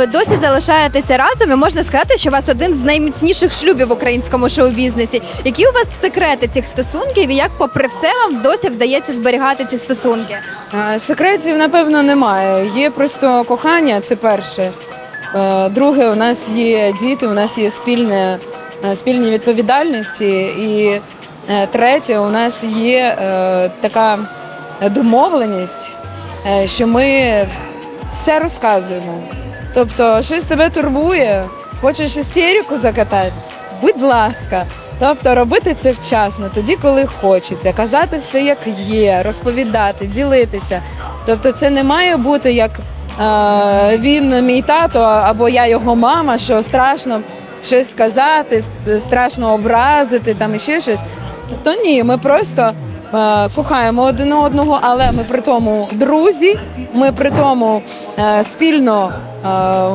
Ви досі залишаєтеся разом і можна сказати, що у вас один з найміцніших шлюбів в українському шоу-бізнесі. Які у вас секрети цих стосунків і як, попри все, вам досі вдається зберігати ці стосунки? Секретів, напевно, немає. Є просто кохання, це перше. Е, Друге, у нас є діти, у нас є спільне, е, спільні відповідальності. І е, третє, у нас є така домовленість, що ми все розказуємо. Тобто, щось тебе турбує, хочеш істерику закатати, будь ласка. Тобто робити це вчасно, тоді, коли хочеться, казати все як є, розповідати, ділитися. Тобто, це не має бути як е, він мій тато або я його мама, що страшно щось сказати, страшно образити там і ще щось. Тобто ні, ми просто кохаємо один одного, але ми при тому друзі, ми при тому е, спільно е,